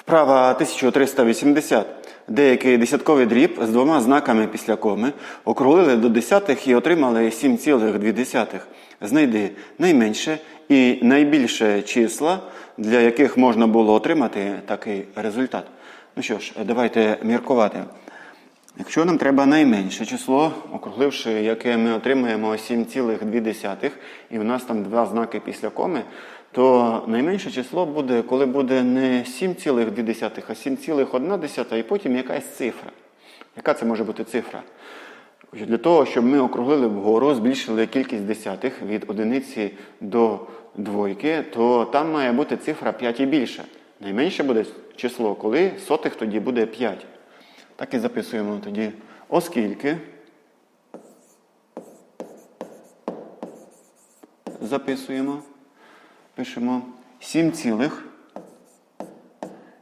Вправа 1380. Деякий десятковий дріб з двома знаками після коми округлили до десятих і отримали 7,2. Знайди найменше і найбільше числа, для яких можна було отримати такий результат. Ну що ж, давайте міркувати. Якщо нам треба найменше число, округливши, яке ми отримаємо 7,2, і у нас там два знаки після коми, то найменше число буде, коли буде не 7,2, а 7,1, і потім якась цифра. Яка це може бути цифра? Для того, щоб ми округлили вгору, збільшили кількість десятих від одиниці до двойки, то там має бути цифра 5 і більше. Найменше буде число, коли сотих тоді буде 5. Так і записуємо тоді. Оскільки записуємо, пишемо 7 цілих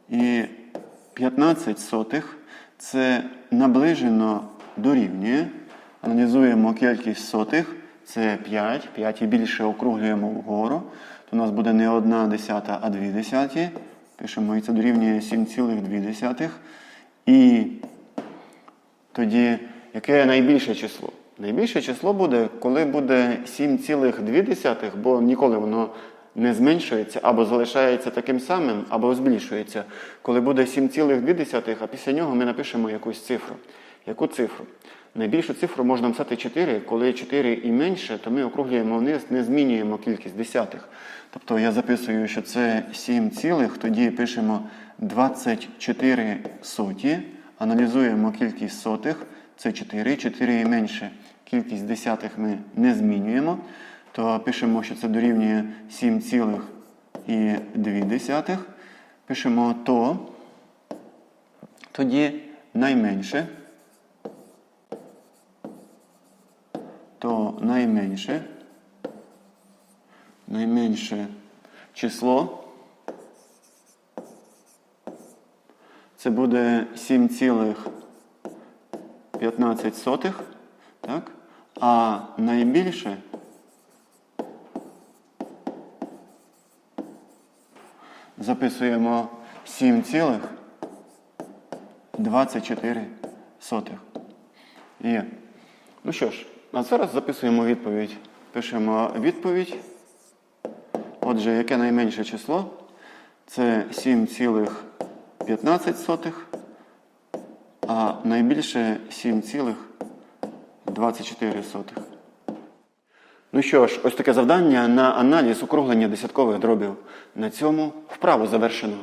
і 15 сотих це наближено дорівнює. Аналізуємо кількість сотих, це 5, 5 і більше округлюємо вгору. То у нас буде не 1 десята, а 2 десяті. Пишемо, і це дорівнює 7,2. І тоді, яке найбільше число? Найбільше число буде, коли буде 7,2, бо ніколи воно не зменшується або залишається таким самим, або збільшується. Коли буде 7,2, а після нього ми напишемо якусь цифру. Яку цифру? Найбільшу цифру можна написати 4, коли 4 і менше, то ми округлюємо вниз, не змінюємо кількість десятих. Тобто я записую, що це 7 цілих, тоді пишемо 24 соті, аналізуємо кількість сотих, це 4, 4 і менше. Кількість десятих ми не змінюємо, то пишемо, що це дорівнює 7,2. Пишемо то, тоді найменше. то найменше, найменше число це буде 7,15, так? а найбільше записуємо 7,24. Є. Ну що ж, а зараз записуємо відповідь. Пишемо відповідь. Отже, яке найменше число? Це 7,15, а найбільше 7,24. Ну що ж, ось таке завдання на аналіз округлення десяткових дробів. На цьому вправу завершено.